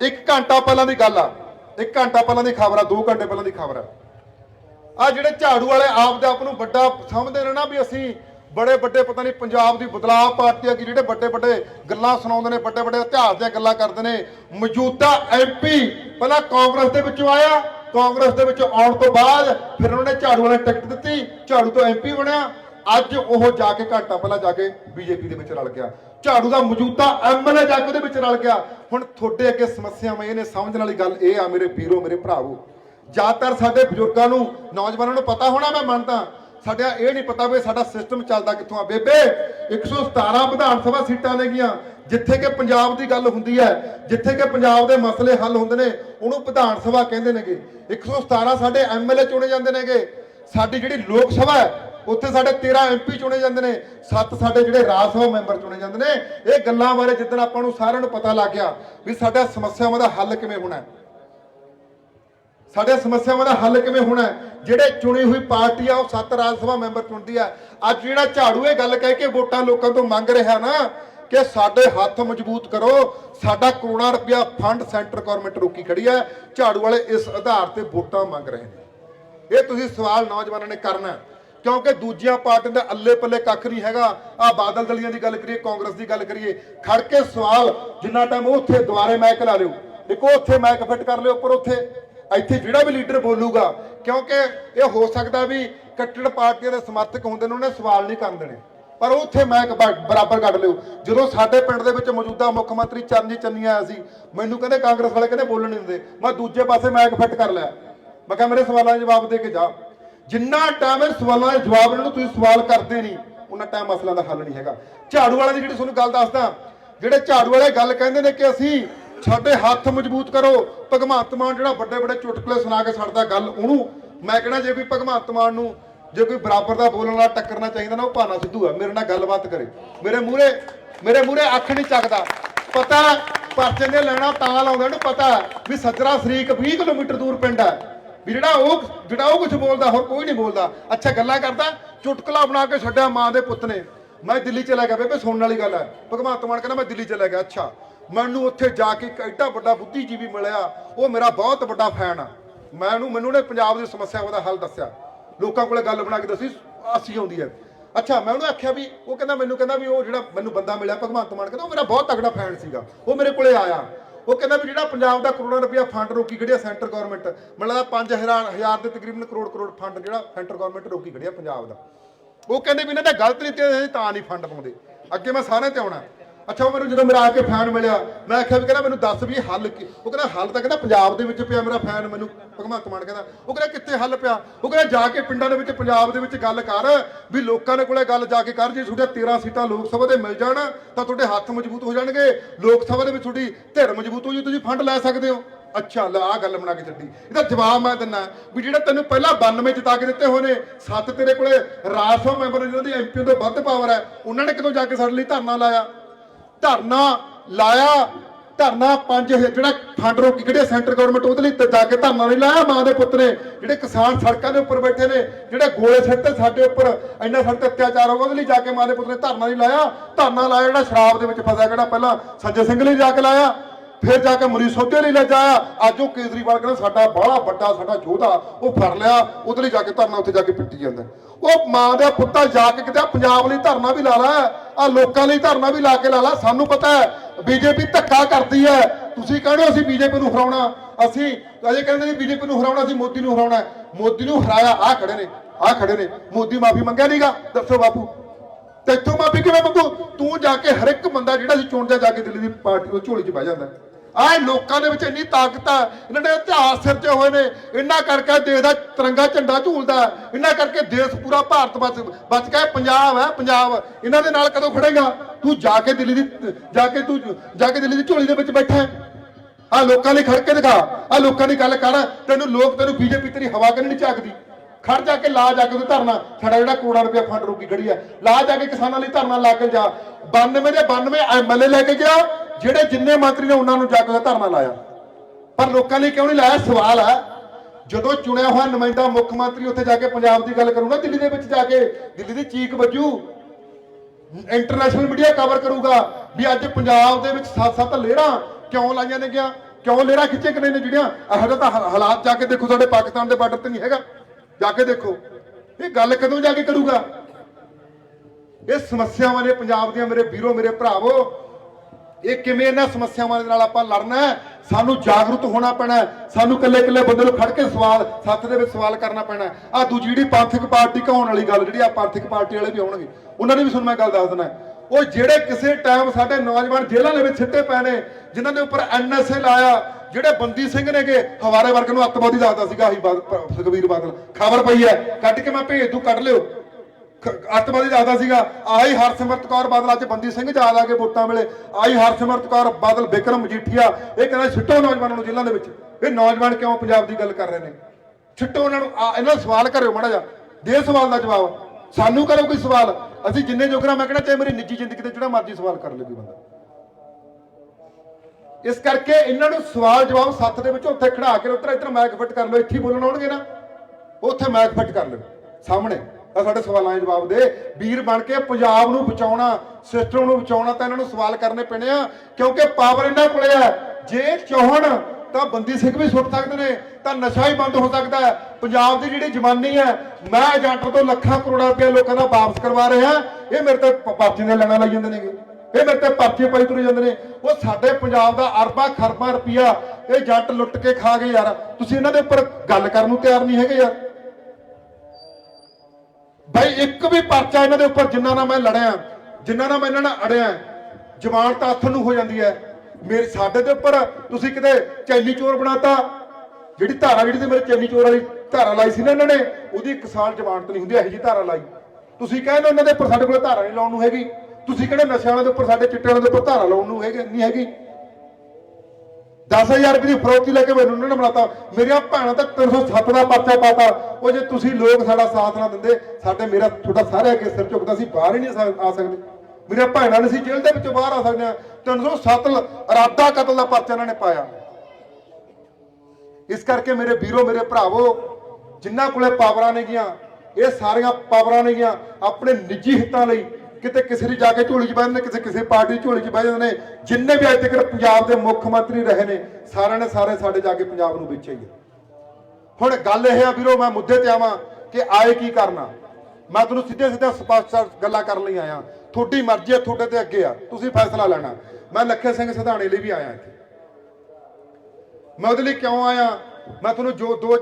ਇੱਕ ਘੰਟਾ ਪਹਿਲਾਂ ਦੀ ਗੱਲ ਆ। ਇੱਕ ਘੰਟਾ ਪਹਿਲਾਂ ਦੀ ਖਬਰ ਆ 2 ਘੰਟੇ ਪਹਿਲਾਂ ਦੀ ਖਬਰ ਆ। ਆ ਜਿਹੜੇ ਝਾੜੂ ਵਾਲੇ ਆਪ ਦੇ ਆਪ ਨੂੰ ਵੱਡਾ ਸਮਝਦੇ ਨੇ ਨਾ ਵੀ ਅਸੀਂ ਬੜੇ ਵੱਡੇ, ਪਤਾ ਨਹੀਂ ਪੰਜਾਬ ਦੀ ਬਦਲਾਅ ਪਾਰਟੀ ਆ ਕਿ ਜਿਹੜੇ ਵੱਡੇ ਵੱਡੇ ਗੱਲਾਂ ਸੁਣਾਉਂਦੇ ਨੇ, ਵੱਡੇ ਵੱਡੇ ਇਤਿਹਾਸ ਦੀਆਂ ਗੱਲਾਂ ਕਰਦੇ ਨੇ। ਮੌਜੂਦਾ ਐਮਪੀ ਪਹਿਲਾਂ ਕਾਂਗਰਸ ਦੇ ਵਿੱਚੋਂ ਆਇਆ, ਕਾਂਗਰਸ ਦੇ ਵਿੱਚੋਂ ਆਉਣ ਤੋਂ ਬਾਅਦ ਫਿਰ ਉਹਨਾਂ ਨੇ ਝਾੜੂ ਵਾਲੇ ਟਿਕਟ ਦਿੱਤੀ, ਝਾੜੂ ਤੋਂ ਐਮਪੀ ਬਣਿਆ। ਅੱਜ ਉਹ ਜਾ ਕੇ ਘੰਟਾ ਪਹਿਲਾਂ ਜਾ ਕੇ ਬੀਜੇਪੀ ਦੇ ਵਿੱਚ ਰਲ ਗਿਆ। ਝਾੜੂ ਦਾ ਮੌਜੂਦਾ ਐਮਐਲਏ ਜਾ ਕੇ ਉਹਦੇ ਵਿੱਚ ਰਲ ਗਿਆ। ਹੁਣ ਤੁਹਾਡੇ ਅੱਗੇ ਸਮੱਸਿਆਵਾਂ ਇਹ ਨੇ, ਸਮਝਣ ਵਾਲੀ ਗੱਲ ਇਹ ਆ ਮੇਰੇ ਵੀਰੋ, ਮੇਰੇ ਭਰਾਵੋ। ਜ਼ਿਆਦਾਤਰ ਸਾਡੇ ਬਜ਼ੁਰਗਾਂ ਨੂੰ, ਨੌਜਵਾਨਾਂ ਨੂੰ ਪਤਾ ਹੋਣਾ ਮੈਂ ਮੰਨਦਾ। ਸਾਡਾ ਇਹ ਨਹੀਂ ਪਤਾ ਵੀ ਸਾਡਾ ਸਿਸਟਮ ਚੱਲਦਾ ਕਿੱਥੋਂ ਆ। ਬੇਬੇ 117 ਵਿਧਾਨ ਸਭਾ ਸੀਟਾਂ ਨੇਗੀਆਂ ਜਿੱਥੇ ਕਿ ਪੰਜਾਬ ਦੀ ਗੱਲ ਹੁੰਦੀ ਹੈ, ਜਿੱਥੇ ਕਿ ਪੰਜਾਬ ਦੇ ਮਸਲੇ ਹੱਲ ਹੁੰਦੇ ਨੇ, ਉਹਨੂੰ ਵਿਧਾਨ ਸਭਾ ਕਹਿੰਦੇ ਨੇਗੇ। 117 ਸਾਡੇ ਐਮਐਲਏ ਚੁਣੇ ਜਾਂਦੇ ਨੇਗੇ। ਸਾਡੀ ਜਿਹੜੀ ਲੋਕ ਸਭਾ ਹੈ ਉੱਥੇ ਸਾਡੇ 13 ਐਮਪੀ ਚੁਣੇ ਜਾਂਦੇ ਨੇ 7 ਸਾਡੇ ਜਿਹੜੇ ਰਾਜ ਸਭਾ ਮੈਂਬਰ ਚੁਣੇ ਜਾਂਦੇ ਨੇ, ਇਹ ਗੱਲਾਂ ਬਾਰੇ ਜਿੱਦਣ ਆਪਾਂ ਨੂੰ ਸਾਰਿਆਂ ਨੂੰ ਪਤਾ ਲੱਗ ਗਿਆ ਵੀ ਸਾਡਾ ਸਮੱਸਿਆਵਾਂ ਦਾ ਹੱਲ ਕਿਵੇਂ ਹੋਣਾ ਸਾਡੇ ਸਮੱਸਿਆਵਾਂ ਦਾ ਹੱਲ ਕਿਵੇਂ ਹੋਣਾ ਜਿਹੜੇ ਚੁਣੀ ਹੋਈ ਪਾਰਟੀ ਆ, ਉਹ ਸੱਤ ਰਾਜ ਸਭਾ ਮੈਂਬਰ ਚੁਣਦੀ ਆ। ਅੱਜ ਜਿਹੜਾ ਝਾੜੂ ਇਹ ਗੱਲ ਕਹਿ ਕੇ ਵੋਟਾਂ ਲੋਕਾਂ ਤੋਂ ਮੰਗ ਰਿਹਾ ਨਾ ਕਿ ਸਾਡੇ ਹੱਥ ਮਜ਼ਬੂਤ ਕਰੋ, ਸਾਡਾ ਕਰੋੜਾਂ ਰੁਪਇਆ ਫੰਡ ਸੈਂਟਰ ਗਵਰਨਮੈਂਟ ਰੋਕੀ ਖੜੀ ਹੈ ਝਾੜੂ ਵਾਲੇ ਇਸ ਆਧਾਰ ਤੇ ਵੋਟਾਂ ਮੰਗ ਰਹੇ ਨੇ। ਇਹ ਤੁਸੀਂ ਸਵਾਲ ਨੌਜਵਾਨਾਂ ਨੇ ਕਰਨਾ ਕਿਉਂਕਿ ਦੂਜੀਆਂ ਪਾਰਟੀਆਂ ਦਾ ਅੱਲੇ ਪੱਲੇ ਕੱਖ ਨਹੀਂ ਹੈਗਾ। ਆ ਬਾਦਲ ਦਲੀਆਂ ਦੀ ਗੱਲ ਕਰੀਏ, ਕਾਂਗਰਸ ਦੀ ਗੱਲ ਕਰੀਏ, ਖੜ ਕੇ ਸਵਾਲ ਜਿੰਨਾ ਟਾਈਮ ਉਹ ਉੱਥੇ ਦੁਬਾਰੇ ਮੈਕ ਲਾ ਲਿਓ। ਦੇਖੋ, ਉੱਥੇ ਮੈਕ ਫਿੱਟ ਕਰ ਲਿਓ ਉੱਪਰ ਉੱਥੇ। ਇੱਥੇ ਜਿਹੜਾ ਵੀ ਲੀਡਰ ਬੋਲੂਗਾ, ਕਿਉਂਕਿ ਇਹ ਹੋ ਸਕਦਾ ਵੀ ਕੱਟੜ ਪਾਰਟੀਆਂ ਦੇ ਸਮਰਥਕ ਹੁੰਦੇ ਨੇ, ਉਹਨੇ ਸਵਾਲ ਨਹੀਂ ਕਰਨ ਦੇਣੇ। ਪਰ ਉਹ ਉੱਥੇ ਮੈਕ ਬਰਾਬਰ ਕੱਢ ਲਿਓ। ਜਦੋਂ ਸਾਡੇ ਪਿੰਡ ਦੇ ਵਿੱਚ ਮੌਜੂਦਾ ਮੁੱਖ ਮੰਤਰੀ ਚਰਨਜੀਤ ਚੰਨੀ ਆਇਆ ਸੀ, ਮੈਨੂੰ ਕਹਿੰਦੇ ਕਾਂਗਰਸ ਵਾਲੇ ਕਹਿੰਦੇ ਬੋਲਣ ਨਹੀਂ ਦਿੰਦੇ। ਮੈਂ ਦੂਜੇ ਪਾਸੇ ਮੈਕ ਫਿੱਟ ਕਰ ਲਿਆ ਮੈਂ ਕਿਹਾ ਮੇਰੇ ਸਵਾਲਾਂ ਦੇ ਜਵਾਬ ਦੇ ਕੇ ਜਾ। ਜਿੰਨਾ ਟਾਈਮ ਇਹ ਸਵਾਲਾਂ ਦੇ ਜਵਾਬ ਇਹਨਾਂ ਨੂੰ ਤੁਸੀਂ ਸਵਾਲ ਕਰਦੇ ਨਹੀਂ ਉਹਨਾਂ ਟਾਈਮ ਮਸਲਾ ਦਾ ਹੱਲ ਨਹੀਂ ਹੈਗਾ। ਝਾੜੂ ਵਾਲਿਆਂ ਦੀ ਜਿਹੜੀ ਤੁਹਾਨੂੰ ਗੱਲ ਦੱਸਦਾ, ਜਿਹੜੇ ਝਾੜੂ ਵਾਲੇ ਗੱਲ ਕਹਿੰਦੇ ਨੇ ਕਿ ਅਸੀਂ ਸਾਡੇ ਹੱਥ ਮਜ਼ਬੂਤ ਕਰੋ, ਭਗਵੰਤ ਮਾਨ ਜਿਹੜਾ ਵੱਡੇ ਵੱਡੇ ਚੁਟਕਲੇ ਸੁਣਾ ਕੇ ਛੱਡਦਾ ਗੱਲ, ਉਹਨੂੰ ਮੈਂ ਕਹਿਣਾ ਜੇ ਕੋਈ ਭਗਵੰਤ ਮਾਨ ਨੂੰ ਜੇ ਕੋਈ ਬਰਾਬਰ ਦਾ ਬੋਲਣ ਵਾਲਾ ਟੱਕਰਨਾ ਚਾਹੀਦਾ ਨਾ, ਉਹ ਭਾਨਾ ਸਿੱਧੂ ਆ, ਮੇਰੇ ਨਾਲ ਗੱਲਬਾਤ ਕਰੇ। ਮੇਰੇ ਮੂਹਰੇ ਮੇਰੇ ਮੂਹਰੇ ਅੱਖ ਨਹੀਂ ਚੱਕਦਾ। ਪਤਾ, ਪਰਚੇ ਨੇ ਲੈਣਾ ਤਾਂ ਲਾਉਂਦਾ ਇਹਨੂੰ ਪਤਾ ਵੀ ਸੱਜਰਾ ਸ਼ਰੀਕ 20 ਕਿਲੋਮੀਟਰ ਦੂਰ ਪਿੰਡ ਹੈ ਵੀ ਜਿਹੜਾ ਉਹ ਜਿਹੜਾ ਉਹ ਕੁਝ ਬੋਲਦਾ, ਹੋਰ ਕੋਈ ਨਹੀਂ ਬੋਲਦਾ। ਅੱਛਾ, ਗੱਲਾਂ ਕਰਦਾ, ਚੁਟਕਲਾ ਬਣਾ ਕੇ ਛੱਡਿਆ ਮਾਂ ਦੇ ਪੁੱਤ ਨੇ। ਮੈਂ ਦਿੱਲੀ ਚਲਾ ਗਿਆ, ਬੇਬੇ, ਸੁਣਨ ਵਾਲੀ ਗੱਲ ਹੈ। ਭਗਵੰਤ ਮਾਨ ਕਹਿੰਦਾ, ਮੈਂ ਦਿੱਲੀ ਚਲਾ ਗਿਆ। ਅੱਛਾ, ਮੈਨੂੰ ਉੱਥੇ ਜਾ ਕੇ ਇੱਕ ਐਡਾ ਵੱਡਾ ਬੁੱਧੀਜੀਵੀ ਮਿਲਿਆ। ਉਹ ਮੇਰਾ ਬਹੁਤ ਵੱਡਾ ਫੈਨ ਆ। ਮੈਂ ਉਹਨੂੰ ਮੈਨੂੰ ਨੇ ਪੰਜਾਬ ਦੀ ਸਮੱਸਿਆਵਾਂ ਦਾ ਹੱਲ ਦੱਸਿਆ। ਲੋਕਾਂ ਕੋਲੇ ਗੱਲ ਬਣਾ ਕੇ ਦੱਸੀ ਆਸੀ ਆਉਂਦੀ ਹੈ। ਅੱਛਾ, ਮੈਂ ਉਹਨੂੰ ਆਖਿਆ ਵੀ, ਉਹ ਕਹਿੰਦਾ, ਮੈਨੂੰ ਕਹਿੰਦਾ ਵੀ ਉਹ ਜਿਹੜਾ ਮੈਨੂੰ ਬੰਦਾ ਮਿਲਿਆ, ਭਗਵੰਤ ਮਾਨ ਕਹਿੰਦਾ, ਉਹ ਮੇਰਾ ਬਹੁਤ ਤਗੜਾ ਫੈਨ ਸੀਗਾ। ਉਹ ਮੇਰੇ ਕੋਲੇ ਆਇਆ। ਉਹ ਕਹਿੰਦਾ ਵੀ ਜਿਹੜਾ ਪੰਜਾਬ ਦਾ ਕਰੋੜਾਂ ਰੁਪਇਆ ਫੰਡ ਰੋਕੀ ਖੜੀ ਆ ਸੈਂਟਰ ਗਵਰਨਮੈਂਟ ਮੈਨੂੰ ਲੱਗਦਾ 5000 ਹਜ਼ਾਰ ਦੇ ਤਕਰੀਬਨ ਕਰੋੜ ਕਰੋੜ ਫੰਡ ਜਿਹੜਾ ਸੈਂਟਰ ਗਵਰਨਮੈਂਟ ਰੋਕੀ ਖੜੀ ਆ ਪੰਜਾਬ ਦਾ। ਉਹ ਕਹਿੰਦੇ ਵੀ ਇਹਨਾਂ ਦਾ ਗਲਤ ਨਹੀਂ ਤੇ ਤਾਂ ਨਹੀਂ ਫੰਡ ਪਾਉਂਦੇ। ਅੱਗੇ ਮੈਂ ਸਾਰਿਆਂ ਤੇ ਆਉਣਾ। ਅੱਛਾ, ਉਹ ਮੈਨੂੰ ਜਦੋਂ ਮੇਰਾ ਆ ਕੇ ਫੈਨ ਮਿਲਿਆ, ਮੈਂ ਆਖਿਆ ਵੀ ਕਹਿੰਦਾ ਮੈਨੂੰ ਦੱਸ ਵੀ ਹੱਲ ਕੀ, ਉਹ ਕਹਿੰਦਾ ਹੱਲ ਤਾਂ ਕਹਿੰਦਾ ਪੰਜਾਬ ਦੇ ਵਿੱਚ ਪਿਆ ਮੇਰਾ ਫੈਨ ਮੈਨੂੰ, ਭਗਵੰਤ ਮਾਨ ਕਹਿੰਦਾ। ਉਹ ਕਹਿੰਦਾ ਕਿੱਥੇ ਹੱਲ ਪਿਆ? ਉਹ ਕਹਿੰਦਾ ਜਾ ਕੇ ਪਿੰਡਾਂ ਦੇ ਵਿੱਚ, ਪੰਜਾਬ ਦੇ ਵਿੱਚ ਗੱਲ ਕਰ, ਵੀ ਲੋਕਾਂ ਦੇ ਕੋਲੇ ਗੱਲ ਜਾ ਕੇ ਕਰ, ਜੇ ਤੁਹਾਡੇ 13 ਸੀਟਾਂ ਲੋਕ ਸਭਾ ਦੇ ਮਿਲ ਜਾਣ, ਤਾਂ ਤੁਹਾਡੇ ਹੱਥ ਮਜ਼ਬੂਤ ਹੋ ਜਾਣਗੇ। ਲੋਕ ਸਭਾ ਦੇ ਵਿੱਚ ਤੁਹਾਡੀ ਧਿਰ ਮਜ਼ਬੂਤ ਹੋ ਜੂ, ਤੁਸੀਂ ਫੰਡ ਲੈ ਸਕਦੇ ਹੋ। ਅੱਛਾ, ਲੈ ਆ ਗੱਲ ਬਣਾ ਕੇ ਛੱਡੀ। ਇਹਦਾ ਜਵਾਬ ਮੈਂ ਦਿੰਨਾ ਵੀ ਜਿਹੜਾ ਤੈਨੂੰ ਪਹਿਲਾਂ 92 ਜਿਤਾ ਕੇ ਦਿੱਤੇ ਹੋਏ ਨੇ, ਸੱਤ ਤੇਰੇ ਕੋਲੇ ਰਾਜ ਸਭਾ ਮੈਂਬਰ ਨੇ ਜਿਹਨਾਂ ਦੀ ਐਮਪੀ ਤੋਂ ਵੱਧ ਪਾਵਰ ਹੈ, ਉਹਨਾਂ ਨੇ ਕਿਦੋਂ ਜਾ ਕੇ ਸਾਡੇ ਲਈ ਧਰਨਾ ਲਾਇਆ? ਧਰਨਾ ਲਾਇਆ, ਧਰਨਾ ਪੰਜ ਜਿਹੜਾ ਫੰਡ ਰੋਕੀ ਕਿਹੜੇ ਸੈਂਟਰ ਗਵਰਨਮੈਂਟ ਉਹਦੇ ਲਈ ਜਾ ਕੇ ਧਰਨਾ ਨਹੀਂ ਲਾਇਆ ਮਾਂ ਦੇ ਪੁੱਤ ਨੇ, ਜਿਹੜੇ ਕਿਸਾਨ ਸੜਕਾਂ ਦੇ ਉੱਪਰ ਬੈਠੇ ਨੇ, ਜਿਹੜੇ ਗੋਲੇ ਸਿੱਟੇ ਸਾਡੇ ਉੱਪਰ ਇੰਨਾ ਸਾਡੇ ਤੇ ਅਤਿਆਚਾਰ ਹੋਗਾ ਉਹਦੇ ਲਈ ਜਾ ਕੇ ਮਾਂ ਦੇ ਪੁੱਤ ਨੇ ਧਰਨਾ ਨਹੀਂ ਲਾਇਆ। ਧਰਨਾ ਲਾਇਆ ਜਿਹੜਾ ਸ਼ਰਾਬ ਦੇ ਵਿੱਚ ਫਸਿਆ, ਕਿਹੜਾ ਪਹਿਲਾਂ ਸੰਜੇ ਸਿੰਘ ਲਈ ਜਾ ਕੇ ਲਾਇਆ। ਫਿਰ ਜਾ ਕੇ ਮਰੀਜ਼ ਸੋਧੇ ਲਈ ਲੈ ਜਾਇਆ ਅੱਜ ਉਹ ਕੇਜਰੀਵਾਲ ਕਹਿੰਦਾ, ਸਾਡਾ ਬਾਹਲਾ ਵੱਡਾ, ਸਾਡਾ ਯੋਧਾ, ਉਹ ਫੜ ਲਿਆ, ਉਹਦੇ ਲਈ ਜਾ ਕੇ ਧਰਨਾ ਉੱਥੇ ਜਾ ਕੇ ਪਿੱਟੀ ਜਾਂਦਾ ਉਹ ਮਾਂ ਦੇ ਪੁੱਤਾਂ ਜਾ ਕੇ ਕਿਤੇ ਪੰਜਾਬ ਲਈ ਧਰਨਾ ਵੀ ਲਾ ਲਾ ਆ ਲੋਕਾਂ ਲਈ ਧਰਨਾ ਵੀ ਲਾ ਕੇ ਲਾ ਲਾ, ਸਾਨੂੰ ਪਤਾ ਹੈ, ਬੀਜੇਪੀ ਧੱਕਾ ਕਰਦੀ ਹੈ। ਤੁਸੀਂ ਕਹਿੰਦੇ ਹੋ ਅਸੀਂ ਬੀਜੇਪੀ ਨੂੰ ਹਰਾਉਣਾ। ਅਸੀਂ ਅਜੇ ਕਹਿੰਦੇ ਨੇ ਬੀਜੇਪੀ ਨੂੰ ਹਰਾਉਣਾ, ਅਸੀਂ ਮੋਦੀ ਨੂੰ ਹਰਾਉਣਾ ਮੋਦੀ ਨੂੰ ਹਰਾਇਆ ਆ ਖੜੇ ਨੇ ਆ ਖੜੇ ਨੇ। ਮੋਦੀ ਮਾਫੀ ਮੰਗਿਆ ਨਹੀਂਗਾ ਦੱਸੋ ਬਾਪੂ ਤੈਥੋਂ ਮਾਫੀ ਕਿਵੇਂ ਮੰਗੂ? ਤੂੰ ਜਾ ਕੇ ਹਰ ਇੱਕ ਬੰਦਾ ਜਿਹੜਾ ਸੀ ਚੁਣਦਾ ਜਾ ਕੇ ਦਿੱਲੀ ਦੀ ਪਾਰਟੀ ਉਹ ਝੋਲੀ 'ਚ ਬਹਿ ਜਾਂਦਾ। ਆਹ ਲੋਕਾਂ ਦੇ ਵਿੱਚ ਇੰਨੀ ਤਾਕਤ ਆ, ਇਹਨਾਂ ਦੇ ਇਤਿਹਾਸ ਸਿਰ ਤੇ ਹੋਏ ਨੇ ਇਹਨਾਂ ਕਰਕੇ ਦੇਸ਼ ਦਾ ਤਿਰੰਗਾ ਝੰਡਾ ਝੂਲਦਾ ਹੈ। ਇਹਨਾਂ ਕਰਕੇ ਦੇਸ਼ ਪੂਰਾ ਭਾਰਤ ਬਚ ਬਚ ਗਿਆ, ਪੰਜਾਬ ਹੈ, ਪੰਜਾਬ, ਇਹਨਾਂ ਦੇ ਨਾਲ ਕਦੋਂ ਖੜੇਗਾ? ਤੂੰ ਜਾ ਕੇ ਦਿੱਲੀ ਦੀ, ਜਾ ਕੇ ਤੂੰ, ਜਾ ਕੇ ਦਿੱਲੀ ਦੀ ਝੋਲੀ ਦੇ ਵਿੱਚ ਬੈਠਾ ਹੈ। ਆ ਲੋਕਾਂ ਲਈ ਖੜ ਕੇ ਦਿਖਾ ਆ ਲੋਕਾਂ ਦੀ ਗੱਲ ਕਰ, ਤੈਨੂੰ ਲੋਕ, ਤੈਨੂੰ ਬੀਜੇਪੀ ਤੇਰੀ ਹਵਾ ਕਰਨ ਨਹੀਂ ਝਾਕਦੀ। ਖੜ ਜਾ ਕੇ ਲਾ ਜਾ ਕੇ ਉਹਦੇ ਧਰਨਾ। ਸਾਡਾ ਜਿਹੜਾ ਕਰੋੜਾਂ ਰੁਪਇਆ ਫੰਡ ਰੁਕੀ ਖੜੀ ਹੈ ਲਾ ਜਾ ਕੇ ਕਿਸਾਨਾਂ ਲਈ ਧਰਨਾ ਲਾ ਕੇ ਜਾ। 92 ਦੇ 92 ਐਮਐਲਏ ਲੈ ਕੇ ਗਿਆ, ਜਿਹੜੇ ਜਿੰਨੇ ਮੰਤਰੀ ਨੇ ਉਹਨਾਂ ਨੂੰ ਜਾ ਕੇ ਧਰਨਾ ਲਾਇਆ। ਪਰ ਲੋਕਾਂ ਲਈ ਕਿਉਂ ਨਹੀਂ ਲਾਇਆ? ਸਵਾਲ ਹੈ ਜਦੋਂ ਚੁਣਿਆ ਹੋਇਆ ਨੁਮਾਇੰਦਾ ਮੁੱਖ ਮੰਤਰੀ ਉੱਥੇ ਜਾ ਕੇ ਪੰਜਾਬ ਦੀ ਗੱਲ ਕਰੂਗਾ, ਦਿੱਲੀ ਦੇ ਵਿੱਚ ਜਾ ਕੇ। ਦਿੱਲੀ ਦੀ ਚੀਕ ਵੱਜੂ। ਇੰਟਰਨੈਸ਼ਨਲ ਮੀਡੀਆ ਕਵਰ ਕਰੂਗਾ ਵੀ ਅੱਜ ਪੰਜਾਬ ਦੇ ਵਿੱਚ ਸੱਤ ਸੱਤ ਲੇਰਾਂ ਕਿਉਂ ਲਾਈਆਂ ਨੇ ਗਿਆ ਕਿਉਂ ਲੇਰਾ ਖਿੱਚੇ ਕਿ ਨੇ ਜਿਹੜੀਆਂ? ਇਹੋ ਜਿਹਾ ਤਾਂ ਹਾਲਾਤ ਜਾ ਕੇ ਦੇਖੋ, ਸਾਡੇ ਪਾਕਿਸਤਾਨ ਦੇ ਬਾਰਡਰ ਤੇ ਨਹੀਂ ਹੈਗਾ। ਜਾ ਕੇ ਦੇਖੋ। ਇਹ ਗੱਲ ਕਦੋਂ ਜਾ ਕੇ ਕਰੂਗਾ? ਇਹ ਸਮੱਸਿਆਵਾਂ ਨੇ ਪੰਜਾਬ ਦੀਆਂ ਮੇਰੇ ਵੀਰੋ, ਮੇਰੇ ਭਰਾਵੋ। ਇਹ ਕਿਵੇਂ ਇਹਨਾਂ ਸਮੱਸਿਆਵਾਂ ਦੇ ਨਾਲ ਆਪਾਂ ਲੜਨਾ ਹੈ? ਸਾਨੂੰ ਜਾਗਰੂਕ ਹੋਣਾ ਪੈਣਾ ਸਾਨੂੰ ਇਕੱਲੇ ਇਕੱਲੇ ਬੰਦੇ ਨੂੰ ਖੜ ਕੇ ਸਵਾਲ ਸੱਤ ਦੇ ਵਿੱਚ ਸਵਾਲ ਕਰਨਾ ਪੈਣਾ ਆ ਦੂਜੀ ਜਿਹੜੀ ਪੰਥਕ ਪਾਰਟੀ ਕਹਾਉਣ ਵਾਲੀ ਗੱਲ, ਜਿਹੜੀ ਆ ਪੰਥਕ ਪਾਰਟੀ ਵਾਲੇ ਵੀ ਆਉਣਗੇ। ਉਹਨਾਂ ਨੇ ਵੀ ਤੁਹਾਨੂੰ ਮੈਂ ਗੱਲ ਦੱਸ ਦਿੰਦਾ ਉਹ ਜਿਹੜੇ ਕਿਸੇ ਟਾਈਮ ਸਾਡੇ ਨੌਜਵਾਨ ਜੇਲ੍ਹਾਂ ਦੇ ਵਿੱਚ ਛਿੱਟੇ ਪਏ ਨੇ, ਜਿਨ੍ਹਾਂ ਦੇ ਉੱਪਰ ਐਨਐਸਏ ਲਾਇਆ ਜਿਹੜੇ ਬੰਦੀ ਸਿੰਘ ਨੇਗੇ, ਹਵਾਰੇ ਵਰਗ ਨੂੰ ਅੱਤਵਾਦੀ ਦੱਸਦਾ ਸੀਗਾ ਹੀ ਸੁਖਵੀਰ ਬਾਦਲ। ਖਬਰ ਪਈ ਹੈ, ਕੱਢ ਕੇ ਮੈਂ ਭੇਜ ਦੂ, ਕੱਢ ਲਿਓ। ਅੱਤਵਾਦੀ ਦੱਸਦਾ ਸੀਗਾ, ਆਹੀ ਹਰਸਿਮਰਤ ਕੌਰ ਬਾਦਲ, ਅੱਜ ਬੰਦੀ ਸਿੰਘ ਯਾਦ ਆ ਕੇ ਵੋਟਾਂ ਵੇਲੇ, ਆਹੀ ਹਰਸਿਮਰਤ ਕੌਰ ਬਾਦਲ ਬਿਕਰਮ ਮਜੀਠੀਆ, ਇਹ ਕਹਿੰਦਾ ਛਿੱਟੋ ਨੌਜਵਾਨਾਂ ਨੂੰ ਜੇਲ੍ਹਾਂ ਦੇ ਵਿੱਚ। ਇਹ ਨੌਜਵਾਨ ਕਿਉਂ ਪੰਜਾਬ ਦੀ ਗੱਲ ਕਰ ਰਹੇ ਨੇ? ਛਿੱਟੋ ਉਹਨਾਂ ਨੂੰ, ਆ- ਇਹਨਾਂ ਨੂੰ ਸਵਾਲ ਕਰਿਓ ਮਾੜਾ ਜਿਹਾ। ਦੇ ਸਵਾਲ ਦਾ ਜਵਾਬ। ਸਾਨੂੰ ਕਰੋ ਕੋਈ ਸਵਾਲ। ਅਸੀਂ ਜਿੰਨੇ ਜੋਗਰਾ, ਮੈਂ ਕਹਿੰਦਾ, ਚਾਹੇ ਮੇਰੀ ਨਿੱਜੀ ਜ਼ਿੰਦਗੀ ਤੇ ਜਿਹੜਾ ਮਰਜ਼ੀ ਸਵਾਲ ਕਰ ਲੇ ਕੋਈ ਬੰਦਾ। ਇਸ ਕਰਕੇ ਇਹਨਾਂ ਨੂੰ ਸਵਾਲ ਜਵਾਬ ਸੱਥ ਦੇ ਵਿੱਚ ਉੱਥੇ ਖੜਾ ਕੇ ਉੱਤਰ ਇੱਧਰ ਮਾਈਕ ਫਿੱਟ ਕਰ ਲਓ, ਇੱਥੇ ਹੀ ਬੋਲਣ ਆਉਣਗੇ ਨਾ। ਉੱਥੇ ਮੈਚ ਫਿੱਟ ਕਰ ਲਓ। ਸਾਹਮਣੇ ਆ ਸਾਡੇ ਸਵਾਲਾਂ ਦੇ ਜਵਾਬ ਦੇ। ਵੀਰ ਬਣ ਕੇ ਪੰਜਾਬ ਨੂੰ ਬਚਾਉਣਾ ਸਿਸਟਮ ਨੂੰ ਬਚਾਉਣਾ ਤਾਂ ਇਹਨਾਂ ਨੂੰ ਸਵਾਲ ਕਰਨੇ ਪੈਣੇ ਆ, ਕਿਉਂਕਿ ਪਾਵਰ ਇਹਨਾਂ ਕੋਲੇ ਆ। ਜੇ ਚਾਹਣ, ਤਾਂ ਬੰਦੀ ਸਿੰਘ ਵੀ ਸੁੱਟ ਸਕਦੇ ਨੇ, ਤਾਂ ਨਸ਼ਾ ਹੀ ਬੰਦ ਹੋ ਸਕਦਾ ਹੈ। ਪੰਜਾਬ ਦੀ ਜਿਹੜੀ ਜਵਾਨੀ ਹੈ, ਮੈਂ ਏਜੰਟ ਤੋਂ ਲੱਖਾਂ ਕਰੋੜਾਂ ਰੁਪਏ ਲੋਕਾਂ ਦਾ ਵਾਪਸ ਕਰਵਾ ਰਿਹਾ। ਇਹ ਮੇਰੇ ਤੇ ਪ- ਪਰਚੀ ਦੇ ਲੈਣਾ ਲਾਈ ਜਾਂਦੇ ਨੇਗੇ। ਇਹ ਮੇਰੇ ਤੇ ਪਰਚੇ ਪਾਈ ਤੁਰੇ ਜਾਂਦੇ ਨੇ। ਉਹ ਸਾਡੇ ਪੰਜਾਬ ਦਾ ਅਰਬਾਂ ਖਰਬਾਂ ਰੁਪਈਆ ਇਹ ਜੱਟ ਲੁੱਟ ਕੇ ਖਾ ਗਏ ਯਾਰ। ਤੁਸੀਂ ਇਹਨਾਂ ਦੇ ਉੱਪਰ ਗੱਲ ਕਰਨ ਨੂੰ ਤਿਆਰ ਨਹੀਂ ਹੈਗੇ ਯਾਰ। ਭਾਈ ਇੱਕ ਵੀ ਪਰਚਾ ਇਹਨਾਂ ਦੇ ਉੱਪਰ ਜਿੰਨਾ ਨਾਲ ਮੈਂ ਲੜਿਆ, ਜਿੰਨਾ ਨਾਲ ਮੈਂ ਇਹਨਾਂ ਨਾਲ ਅੜਿਆ ਜਵਾਨ ਤਾਂ ਹੱਥ ਨੂੰ ਹੋ ਜਾਂਦੀ ਹੈ। ਮੇਰੇ ਸਾਡੇ ਦੇ ਉੱਪਰ ਤੁਸੀਂ ਕਿਤੇ ਚੈਨੀ ਚੋਰ ਬਣਾਤਾ। ਜਿਹੜੀ ਧਾਰਾ ਜਿਹੜੀ ਤੇ ਮੇਰੇ ਚੈਨੀ ਚੋਰ ਵਾਲੀ ਧਾਰਾ ਲਾਈ ਸੀ ਨਾ ਇਹਨਾਂ ਨੇ, ਉਹਦੀ ਇੱਕ ਸਾਲ ਜ਼ਮਾਨਤ ਨਹੀਂ ਹੁੰਦੀ, ਇਹੋ ਜੀ ਧਾਰਾ ਲਾਈ। ਤੁਸੀਂ ਕਹਿੰਦੇ ਉਹਨਾਂ ਦੇ ਉੱਪਰ ਸਾਡੇ ਕੋਲ ਧਾਰਾ ਨਹੀਂ ਲਾਉਣ ਨੂੰ ਹੈਗੀ। ਤੁਸੀਂ ਕਿਹੜੇ ਨਸ਼ਿਆਂ ਵਾਲੇ ਦੇ ਉੱਪਰ, ਸਾਡੇ ਚਿੱਟੇ ਵਾਲੇ ਦੇ ਉੱਪਰ ਧਾਰਾ ਲਾਉਣ ਨੂੰ ਹੈਗੇ? ਨਹੀਂ ਹੈਗੀ। 10000 ਰੁਪਏ ਦੀ ਫਰੋਤੀ ਲੈ ਕੇ ਮੈਨੂੰ ਉਹਨਾਂ ਨੇ ਬਣਾਤਾ ਮੇਰੀਆਂ ਭੈਣਾਂ ਤਾਂ 307 ਦਾ ਪਰਚਾ ਪਾਤਾ। ਉਹ ਜੇ ਤੁਸੀਂ ਲੋਕ ਸਾਡਾ ਸਾਥ ਨਾ ਦਿੰਦੇ, ਸਾਡੇ ਮੇਰਾ ਤੁਹਾਡਾ ਸਾਰੇ ਅੱਗੇ ਸਿਰ ਝੁਕਦਾ ਸੀ, ਬਾਹਰ ਹੀ ਨਹੀਂ ਆ ਸਕਦੇ। ਮੇਰੀਆਂ ਭੈਣਾਂ ਨੇ ਸੀ, ਜੇਲ੍ਹ ਦੇ ਵਿੱਚੋਂ ਬਾਹਰ ਆ ਸਕਦੇ ਆ 307 ਇਰਾਦਾ ਕਤਲ ਦਾ ਪਰਚਾ ਇਹਨਾਂ ਨੇ ਪਾਇਆ। ਇਸ ਕਰਕੇ ਮੇਰੇ ਵੀਰੋ, ਮੇਰੇ ਭਰਾਵੋ ਜਿਨ੍ਹਾਂ ਕੋਲੇ ਪਾਵਰਾਂ ਨੇਗੀਆਂ, ਇਹ ਸਾਰੀਆਂ ਪਾਵਰਾਂ ਨੇਗੀਆਂ, ਆਪਣੇ ਨਿੱਜੀ ਹਿੱਤਾਂ ਲਈ ਕਿਤੇ ਕਿਸੇ ਦੀ ਜਾ ਕੇ ਝੋਲੀ 'ਚ ਬਹਿ ਜਾਂਦੇ ਨੇ ਕਿਸੇ ਕਿਸੇ ਪਾਰਟੀ ਦੀ ਝੋਲੀ 'ਚ ਬਹਿ ਜਾਂਦੇ ਨੇ, ਜਿੰਨੇ ਵੀ ਅੱਜ ਤੱਕ ਪੰਜਾਬ ਦੇ ਮੁੱਖ ਮੰਤਰੀ ਰਹੇ ਨੇ, ਸਾਰਿਆਂ ਨੇ ਸਾਰੇ ਸਾਡੇ ਜਾ ਕੇ ਪੰਜਾਬ ਨੂੰ ਵੇਚਿਆ ਹੀ ਹੁਣ ਗੱਲ ਇਹ ਆ ਵੀਰੋ, ਮੈਂ ਮੁੱਦੇ ਤੇ ਆਵਾਂ ਕਿ ਆਏ ਕੀ ਕਰਨਾ। ਮੈਂ ਤੁਹਾਨੂੰ ਸਿੱਧੇ ਸਿੱਧੇ ਸਪਸ਼ਟ ਗੱਲਾਂ ਕਰਨ ਲਈ ਆਇਆ। ਤੁਹਾਡੀ ਮਰਜ਼ੀ ਹੈ ਤੁਹਾਡੇ ਤੇ ਅੱਗੇ ਆ। ਤੁਸੀਂ ਫੈਸਲਾ ਲੈਣਾ। ਮੈਂ ਲੱਖੇ ਸਿੰਘ ਸਿਧਾਣੇ ਲਈ ਵੀ ਆਇਆ ਇੱਥੇ। ਮੈਂ ਉਹਦੇ ਲਈ ਕਿਉਂ ਆਇਆ? ਮੈਂ ਤੁਹਾਨੂੰ ਜੋ ਦੋ